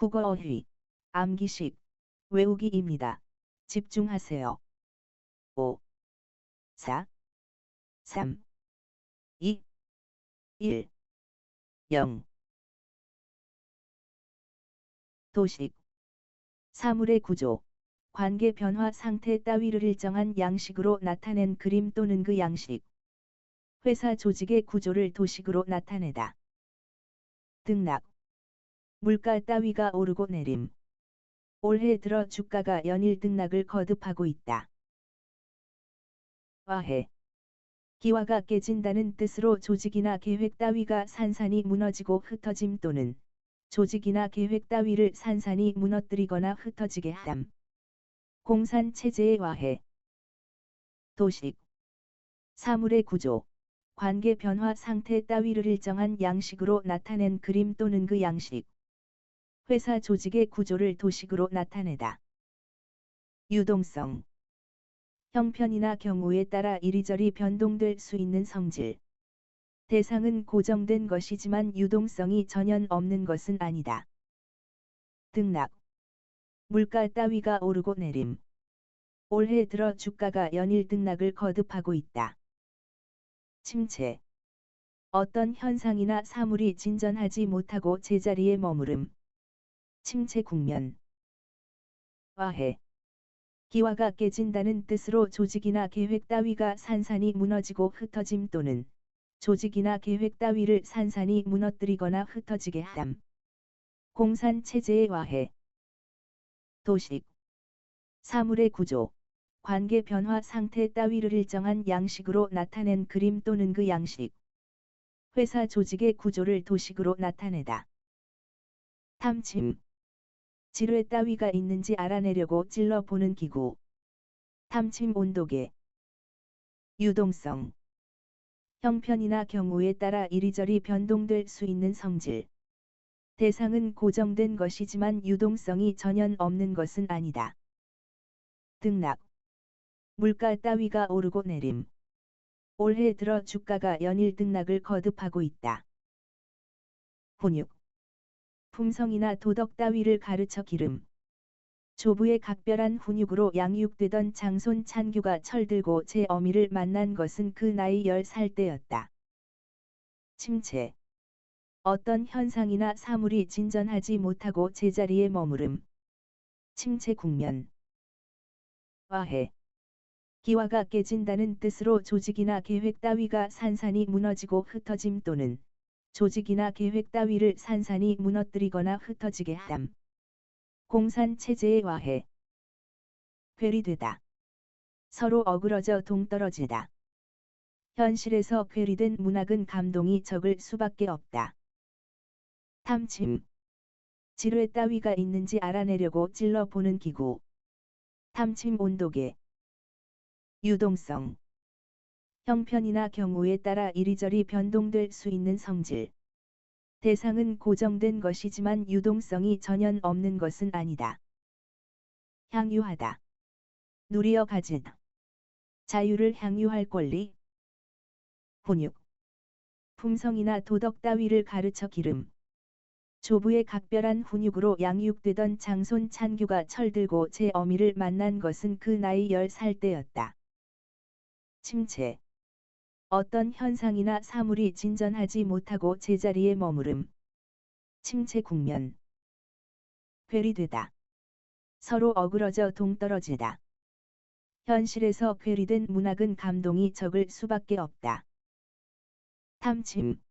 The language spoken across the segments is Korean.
국어 어휘, 암기식, 외우기입니다. 집중하세요. 5, 4, 3, 2, 1, 0. 도식 사물의 구조, 관계 변화 상태 따위를 일정한 양식으로 나타낸 그림 또는 그 양식. 회사 조직의 구조를 도식으로 나타내다. 등락 물가 따위가 오르고 내림. 올해 들어 주가가 연일 등락을 거듭하고 있다. 와해 기와가 깨진다는 뜻으로 조직이나 계획 따위가 산산이 무너지고 흩어짐 또는 조직이나 계획 따위를 산산이 무너뜨리거나 흩어지게 함. 공산 체제의 와해 도식 사물의 구조 관계 변화 상태 따위를 일정한 양식으로 나타낸 그림 또는 그 양식 회사 조직의 구조를 도식으로 나타내다. 유동성 형편이나 경우에 따라 이리저리 변동될 수 있는 성질 대상은 고정된 것이지만 유동성이 전혀 없는 것은 아니다. 등락 물가 따위가 오르고 내림 올해 들어 주가가 연일 등락을 거듭하고 있다. 침체 어떤 현상이나 사물이 진전하지 못하고 제자리에 머무름. 침체 국면 와해 기와가 깨진다는 뜻으로 조직이나 계획 따위가 산산이 무너지고 흩어짐 또는 조직이나 계획 따위를 산산이 무너뜨리거나 흩어지게 함. 공산 체제의 와해 도식 사물의 구조 관계 변화 상태 따위를 일정한 양식으로 나타낸 그림 또는 그 양식. 회사 조직의 구조를 도식으로 나타내다. 탐침. 지뢰 따위가 있는지 알아내려고 찔러보는 기구. 탐침 온도계. 유동성. 형편이나 경우에 따라 이리저리 변동될 수 있는 성질. 대상은 고정된 것이지만 유동성이 전혀 없는 것은 아니다. 등락. 물가 따위가 오르고 내림. 올해 들어 주가가 연일 등락을 거듭하고 있다. 훈육. 품성이나 도덕 따위를 가르쳐 기름. 조부의 각별한 훈육으로 양육되던 장손 찬규가 철들고 제 어미를 만난 것은 그 나이 10살 때였다. 침체. 어떤 현상이나 사물이 진전하지 못하고 제자리에 머무름. 침체 국면. 와해. 기와가 깨진다는 뜻으로 조직이나 계획 따위가 산산이 무너지고 흩어짐 또는 조직이나 계획 따위를 산산이 무너뜨리거나 흩어지게 함. 공산 체제의 와해. 괴리되다. 서로 어그러져 동떨어지다. 현실에서 괴리된 문학은 감동이 적을 수밖에 없다. 탐침. 지뢰 따위가 있는지 알아내려고 찔러보는 기구. 탐침 온도계. 유동성 형편이나 경우에 따라 이리저리 변동될 수 있는 성질 대상은 고정된 것이지만 유동성이 전혀 없는 것은 아니다. 향유하다 누리어 가진 자유를 향유할 권리 훈육 품성이나 도덕 따위를 가르쳐 기름 조부의 각별한 훈육으로 양육되던 장손 찬규가 철들고 제 어미를 만난 것은 그 나이 10살 때였다. 침체. 어떤 현상이나 사물이 진전하지 못하고 제자리에 머무름. 침체 국면. 괴리되다. 서로 어그러져 동떨어지다. 현실에서 괴리된 문학은 감동이 적을 수밖에 없다. 탐침.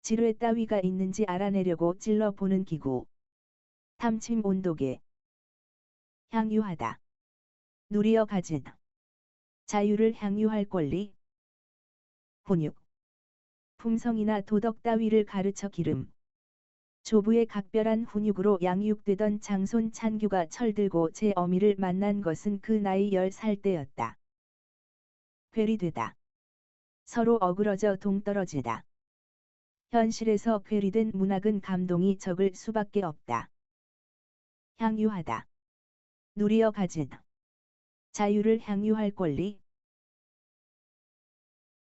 지뢰 따위가 있는지 알아내려고 찔러보는 기구. 탐침 온도계. 향유하다. 누리어 가진. 자유를 향유할 권리, 훈육, 품성이나 도덕 따위를 가르쳐 기름, 조부의 각별한 훈육으로 양육되던 장손 찬규가 철들고 제 어미를 만난 것은 그 나이 10살 때였다. 괴리되다. 서로 어그러져 동떨어지다. 현실에서 괴리된 문학은 감동이 적을 수밖에 없다. 향유하다. 누리어 가진 자유를 향유할 권리,